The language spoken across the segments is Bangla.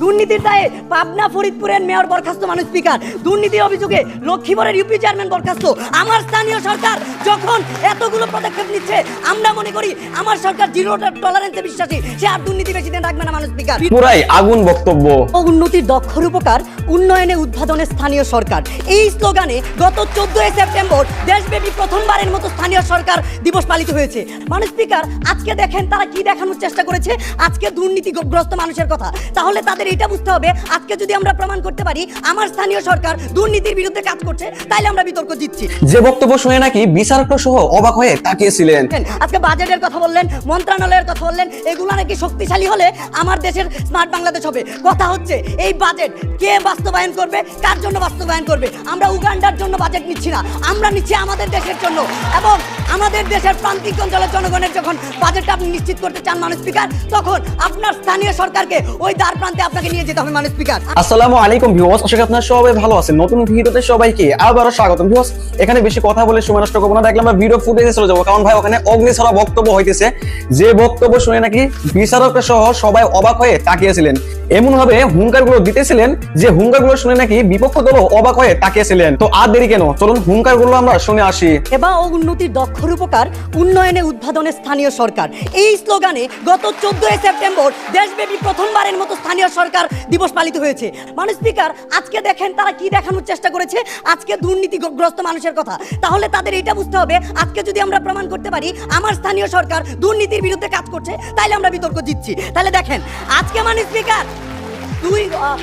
দুর্নীতির দায়ে পাবনা ফরিদপুরের মেয়র বরখাস্ত মানুষ স্পিকার। দুর্নীতির অভিযোগে লক্ষ্মীপুরের ইউপি চেয়ারম্যান বরখাস্ত। আমার স্থানীয় সরকার যখন এতগুলো পদক্ষেপ নিচ্ছে আমরা মনে করি আমার সরকার জিরো টলারেন্সে বিশ্বাসী। সে আর দুর্নীতি বেশি দিন রাখবে না মানুষ স্পিকার। পুরাই আগুন বক্তব্য। উন্নতির দক্ষ রূপকার উন্নয়নে উদ্বোধনে স্থানীয় সরকার। এই স্লোগানে গত চোদ্দই সেপ্টেম্বর দেশব্যাপী প্রথমবারের মতো স্থানীয় সরকার দিবস পালিত হয়েছে। মানুষ স্পিকার আজকে দেখেন তারা কি দেখানোর চেষ্টা করেছে? আজকে দুর্নীতিগ্রস্ত মানুষের কথা। তাহলে তাদের এটা বুঝতে হবে। আজকে যদি আমরা প্রমাণ করতে পারি আমার স্থানীয় সরকার দুর্নীতির বিরুদ্ধে কাজ করছে তাইলে আমরা বিতর্ক জিতছি যে বক্তব্য শুনে নাকি বিচারক সহ অবাক হয়ে তাকিয়েছিলেন। আজকে বাজেটের কথা বললেন মন্ত্রণালয়ের কথা বললেন এগুলো নাকি শক্তিশালী হলে আমার দেশের স্মার্ট বাংলাদেশ হবে। কথা হচ্ছে এই বাজেট কে বাস্তবায়ন করবে কার জন্য বাস্তবায়ন করবে? আমরা উগান্ডার জন্য বাজেট নিচ্ছি না আমরা নিচ্ছি আমাদের দেশের জন্য। এবং আমাদের দেশের প্রান্তিক অঞ্চলের জনগণের যখন বাজেটটা আপনি নিশ্চিত করতে চান মানুষ স্পিকার, তখন আপনার স্থানীয় সরকারকে ওই দ্বার প্রান্তে আপনাকে নিয়ে যেতে হবে মানুষ স্পিকার। আসসালামু আলাইকুম ভিউয়ার্স, আশা করি আপনারা সবাই ভালো আছেন। নতুন ভিডিওতে সবাইকে আবারও স্বাগতম। ভিউয়ার্স, এখানে বেশি কথা বলে সময় নষ্ট করব না। দেখলাম আমরা ভিডিও ফুটেজে চলে যাব। কারণ ভাই, ওখানে অগ্নিছড়া বক্তব্য হইতেছে। যে বক্তব্য শুনে নাকি বিচারকরা সহ সবাই অবাক হয়ে তাকিয়েছিলেন। এমন ভাবে হুঙ্কারগুলো দিতেছিলেন যে হুঙ্কারগুলো শুনে নাকি বিপক্ষ দলও অবাক হয়ে তাকিয়েছিলেন। তো আর দেরি কেন? চলুন হুঙ্কারগুলো আমরা শুনে আসি। সেবা ও উন্নতির দক্ষ রূপকার, উন্নয়নে উদ্বোধনে স্থানীয় সরকার। এই স্লোগানে গত চোদ্দই সেপ্টেম্বর দেশব্যাপী প্রথমবারের মতো স্থানীয় সরকার দিবস পালিত হয়েছে। মানুষ স্পিকার, আজকে দেখেন তারা কি দেখানোর চেষ্টা করেছে? আজকে দুর্নীতিগ্রস্ত মানুষের কথা। তাহলে তাদের এটা বুঝতে হবে, আজকে যদি আমরা প্রমাণ করতে পারি, আমার স্থানীয় সরকার দুর্নীতির বিরুদ্ধে কাজ করছে, তাইলে আমরা বিতর্ক জিতছি। তাহলে দেখেন, আজকে মানুষ স্পিকার দুই আহ,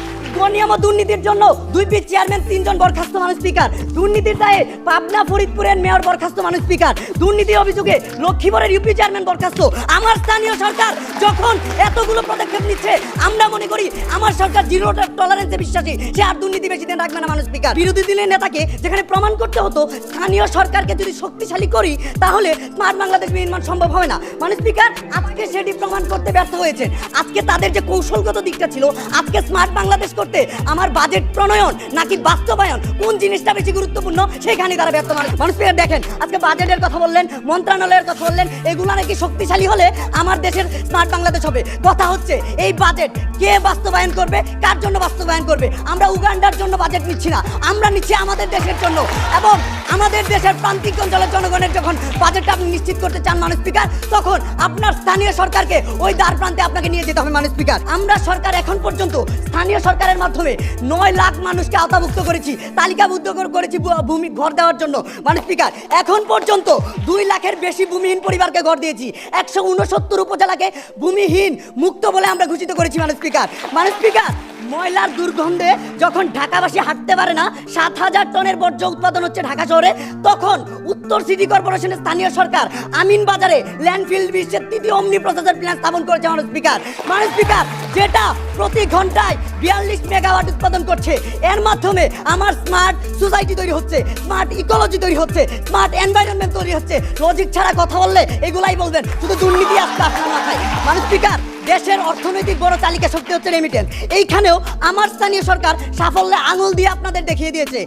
দুর্নীতির জন্য দুই চেয়ারম্যান তিনজন বরখাস্ত মানুষ স্পিকার দুর্নীতির দায়ে পাবনা, ফরিদপুরের মেয়র বরখাস্ত মানুষ স্পিকার দুর্নীতির অভিযোগে লক্ষ্মীপুরের ইউপি চেয়ারম্যান বরখাস্ত। আমার স্থানীয় সরকার যখন এতগুলো পদক্ষেপ নিচ্ছে, আমরা মনে করি আমার সরকার জিরো টলারেন্সে বিশ্বাসী। সে আর দুর্নীতি বেশি দিন রাখবে না মানুষ স্পিকার বিরোধী দলের নেতাকে যেখানে প্রমাণ করতে হতো, স্থানীয় সরকারকে যদি শক্তিশালী করি, তাহলে স্মার্ট বাংলাদেশ নির্মাণ সম্ভব হবে না। মানুষ স্পিকার আজকে সেটি প্রমাণ করতে ব্যর্থ হয়েছে। আজকে তাদের যে কৌশলগত দিকটা ছিল, আজকে স্মার্ট বাংলাদেশ করতে আমার বাজেট প্রণয়ন নাকি বাস্তবায়ন? কোন জিনিসটা বেশি গুরুত্বপূর্ণ? সেখানে তারা ব্যর্থ মানুষ। মানুষ দেখেন, আজকে বাজেটের কথা বললেন, মন্ত্রণালয়ের কথা বললেন, এগুলো নাকি শক্তিশালী হলে আমার দেশের স্মার্ট বাংলাদেশ হবে। কথা হচ্ছে, এই বাজেট কে বাস্তবায়ন করবে? কার জন্য বাস্তবায়ন করবে? আমরা উগান্ডার জন্য বাজেট নিচ্ছি না। আমরা নিচ্ছি আমাদের দেশের জন্য। এবং আমাদের দেশের প্রান্তিক অঞ্চলের জনগণের যখন বাজেটটা আপনি নিশ্চিত করতে চান মানুষ স্পিকার তখন আপনার স্থানীয় সরকারকে ওই দ্বার প্রান্তে আপনাকে নিয়ে যেতে হবে মানুষ স্পিকার আমরা সরকার এখন পর্যন্ত স্থানীয় সরকারের মাধ্যমে নয় লাখ মানুষকে আওতাভুক্ত করেছি তালিকাবদ্ধ করেছি ভূমি ঘর দেওয়ার জন্য। মানুষ স্পিকার এখন পর্যন্ত দুই লাখের বেশি ভূমিহীন পরিবারকে ঘর দিয়েছি। একশো উনসত্তর উপজেলাকে ভূমিহীন, মুক্ত বলে আমরা ঘোষিত করেছি মানুষ স্পিকার মানুষ স্পিকার ময়লার দুর্গন্ধে যখন ঢাকাবাসী হাঁটতে পারে না, সাত হাজার টনের বর্জ্য উৎপাদন হচ্ছে ঢাকা শহরে, তখন উত্তর সিটি কর্পোরেশনের স্থানীয় সরকার আমিন বাজারে ল্যান্ডফিল্ড বিশ্বের তৃতীয় অমনি প্রসেসর প্ল্যান্ট স্থাপন করেছে মানুষ স্পিকার মানুষ স্পিকার যেটা প্রতি ঘন্টায় বিয়াল্লিশ মেগাওয়াট উৎপাদন করছে। এর মাধ্যমে আমার স্মার্ট সোসাইটি তৈরি হচ্ছে স্মার্ট ইকোলজি তৈরি হচ্ছে স্মার্ট এনভায়রনমেন্ট তৈরি হচ্ছে। লজিক ছাড়া কথা বললে এগুলাই বলবেন। শুধু দুর্নীতি আসতে আপনার মাথায়। মানুষ স্পিকার দেশের অর্থনৈতিক বড় তালিকা শক্তি হচ্ছে রেমিটেন্স এইখানেও আমার স্থানীয় সরকার সাফল্যে আঙুল দিয়ে আপনাদের দেখিয়ে দিয়েছে।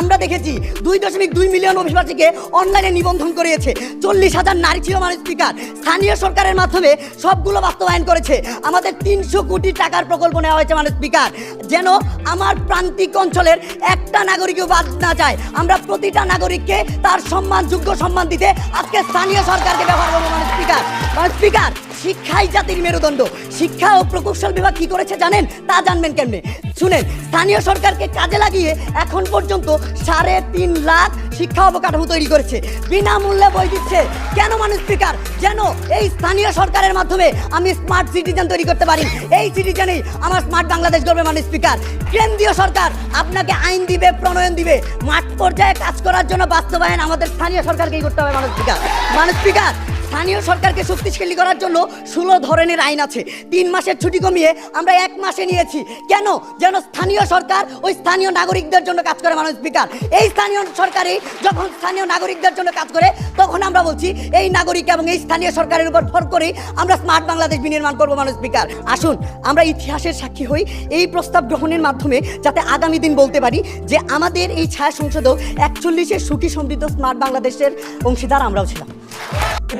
আমরা দেখেছি দুই দশমিক দুই মিলিয়ন অভিবাসীকে অনলাইনে নিবন্ধন করিয়েছে। চল্লিশ হাজার নারী ছিল মানুষ স্পিকার। স্থানীয় সরকারের মাধ্যমে সবগুলো বাস্তবায়ন করেছে। আমাদের তিনশো কোটি টাকার প্রকল্প নেওয়া হয়েছে মানুষ স্পিকার। যেন আমার প্রান্তিক অঞ্চলের একটা নাগরিকও বাদ না যায়। আমরা প্রতিটা নাগরিককে তার সম্মান যোগ্য সম্মান দিতে আজকে স্থানীয় সরকারকে ব্যবহার করব মানুষ স্পিকার। মানুষ স্পিকার শিক্ষাই জাতির মেরুদণ্ড। শিক্ষা ও প্রকৌশল বিভাগ কি করেছে জানেন? তা জানবেন কেমনে? শুনেন, স্থানীয় সরকারকে কাজে লাগিয়ে এখন পর্যন্ত সাড়ে তিন লাখ শিক্ষা অবকাঠামো তৈরি করেছে। বিনামূল্যে বই দিচ্ছে। কেন মানুষ স্পিকার? যেন এই স্থানীয় সরকারের মাধ্যমে আমি স্মার্ট সিটিজেন তৈরি করতে পারি। এই সিটিজেনেই আমার স্মার্ট বাংলাদেশ গড়বে মানুষ স্পিকার। কেন্দ্রীয় সরকার আপনাকে আইন দিবে, প্রণয়ন দিবে। মাঠ পর্যায়ে কাজ করার জন্য বাস্তবায়ন আমাদের স্থানীয় সরকারকেই করতে হবে মানুষ স্পিকার। মানুষ স্পিকার স্থানীয় সরকারকে শক্তিশালী করার জন্য ষোলো ধরনের আইন আছে। তিন মাসের ছুটি কমিয়ে আমরা এক মাসে নিয়েছি। কেন? যেন স্থানীয় সরকার ওই স্থানীয় নাগরিকদের জন্য কাজ করে মানুষ স্পিকার। এই স্থানীয় সরকারই যখন স্থানীয় নাগরিকদের জন্য কাজ করে, তখন আমরা বলছি, এই নাগরিক এবং এই স্থানীয় সরকারের উপর ভর করেই আমরা স্মার্ট বাংলাদেশ বিনির্মাণ করব মানুষ স্পিকার। আসুন, আমরা ইতিহাসের সাক্ষী হই। এই প্রস্তাব গ্রহণের মাধ্যমে যাতে আগামী দিন বলতে পারি যে আমাদের এই ছায়া সংসদেও একচল্লিশের সুখী সমৃদ্ধ স্মার্ট বাংলাদেশের অংশীদার আমরাও ছিলাম।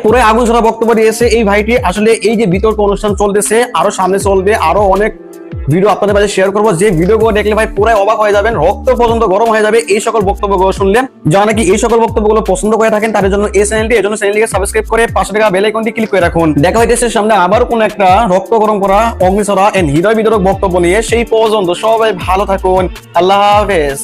পুরো আগুন ছড়া বক্তব্য দিয়েছে এই ভাইটি আসলে এই যে বিতর্ক অনুষ্ঠান চলতেছে, আরও সামনে চলবে, আরও অনেক ভিডিও আপনাদের মাঝে শেয়ার করব। যে ভিডিওগুলো দেখলে ভাই পুরাই অবাক হয়ে যাবেন, রক্ত পর্যন্ত গরম হয়ে যাবে, এই সকল বক্তব্যগুলো শুনলে। যারা নাকি এই সকল বক্তব্যগুলো পছন্দ করে থাকেন, তাদের জন্য এই চ্যানেলটি এই জন্য চ্যানেলটিকে সাবস্ক্রাইব করে পাশে থাকা বেল আইকনটি ক্লিক করে রাখুন। দেখা হইতেছে সামনে আবার কোন একটা রক্ত গরম করা অগ্নিছড়া এন্ড হৃদয় বিদরক বক্তব্য নিয়ে। সেই পর্যন্ত সবাই ভালো থাকুন। আল্লাহ হাফেজ।